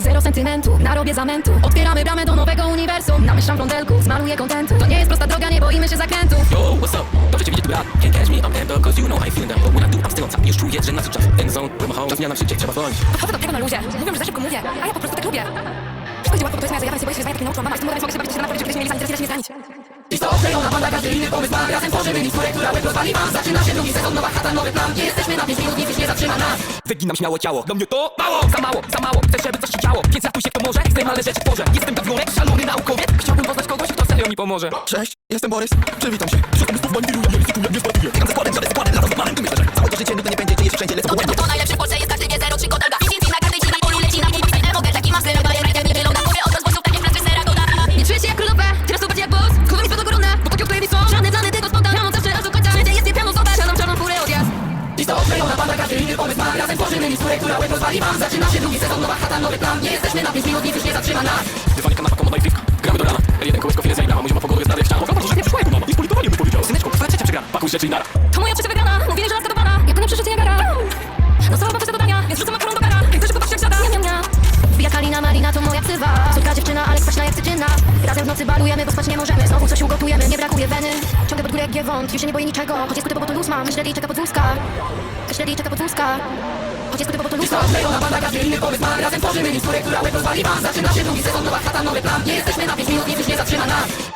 Zero sentymentu, narobię zamętu. Otwieramy bramę do nowego uniwersum. Namyślam frontelku, zmaluję kontentu. To nie jest prosta droga, nie boimy się zakrętów. Yo, what's up? Dobrze cię widzieć, tu brat Can't catch me, I'm up Cause you know I ain't feeling that But when I do, I'm still on top. Już czuję, że nadszedł czas. End zone, my home Czas zmiana szybciej, trzeba wolić. Podchodzę do tego na luzie. Mówią, że za szybko mówię, a ja po prostu tak lubię Idzie łatwo, to jest moja zajawka, nie boję się wyzwania, tak mnie nauczyła mama Z tym modem mogę się bawić, że na zainteresować mnie zranić ją banda, każdy inny pomysł ma Razem tworzymy misturę, która łeb rozwali wam Zaczyna się drugi sezon, nowa chata, nowy plan. Nie jesteśmy na 5 minut, nic już nie zatrzyma nas. Wyginam śmiało ciało Dla mnie to mało. Za mało, za mało Chcę, żeby coś się działo. Więc ratuj się kto może Ekstremalne rzeczy tworzę. Jestem gawionek, szalony naukowiec Chciałbym poznać kogoś, kto serio mi pomoże. Cześć, jestem Borys, przywitam się? Wśród pomysłów bandiruję, nie ryzykuję, nie zbawię tworzymy misturę, która łeb rozwali wam. Zaczyna się drugi sezon, nowa chata, nowy plan. Nie jesteśmy na 5 minut, nic już nie zatrzyma nas. Dywanik, kanapa, komoda i piwka Gramy do rana. Jeden kołysko, chwilę zajmę Mój zioma pogodę jest dalej ściana Mogę może, że nie przyszła jego mama. Jest politowanie, bym powiedział Syneczku, twoja trzecia przegrana. Pakuj rzeczy i nara. To moja trzecia wygrana, mówili, że laska do pana. Jak to nie przeżycie Niagara No cała babcia do dania, więc rzucam makaron do gara Jak też popatrz jak siada. Miam, miam, miam. Wbija Kalina, Marina to moja ksywa Słodka dziewczyna, ale kwaśna jak cytryna Razem w nocy balujemy, bo spać nie możemy. Znowu Jak giewont, już się nie boję niczego. Choć jest kuty, bo to luz mam, myśleli czeka podwózka Myśleli czeka podwózka Choć jest kuty, bo to luz mam ją banda, każdy inny pomysł ma Razem tworzymy misturę, która łeb rozwali wam Zaczyna się drugi sezon, nowa chata, nowy plan. Nie jesteśmy na 5 minut, nic już nie zatrzyma nas